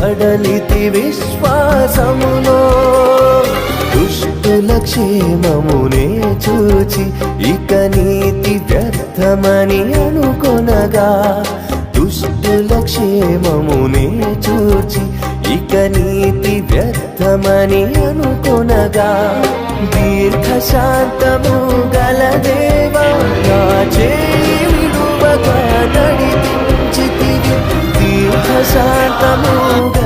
సడలితి విశ్వాసములో దుష్టుల క్షేమమునే చూచి ఇక నీతి వ్యర్థమని అనుకొనగా దుష్టుల క్షేమమునే చూచి ఇక నీతి వ్యర్థమని అనుకొనగా దీర్ఘశాంతము గల దేవా నడిపించితివి దీర్ఘశాంతము గల దేవా